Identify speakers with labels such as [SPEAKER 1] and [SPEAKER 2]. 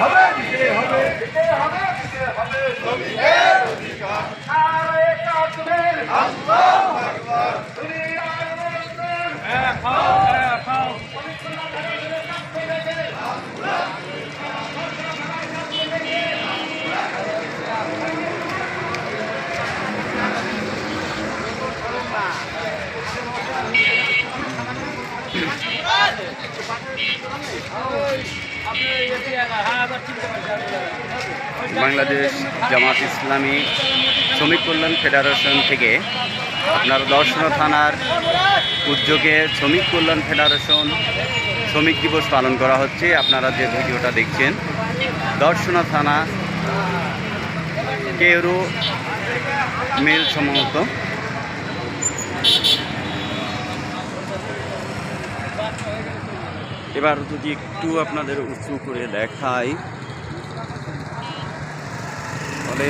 [SPEAKER 1] হবে হবে হবে হবে বাংলাদেশ জামাত ইসলামী শ্রমিক কল্যাণ ফেডারেশন থেকে আপনার দর্শনা থানার উদ্যোগে শ্রমিক কল্যাণ ফেডারেশন শ্রমিক দিবস পালন করা হচ্ছে। আপনারা যে ভিডিওটা দেখছেন, দর্শনা থানা, কেউরু, মেল সম্ভবত। এবার যদি একটু আপনাদের উঁচু করে দেখাই। তাহলে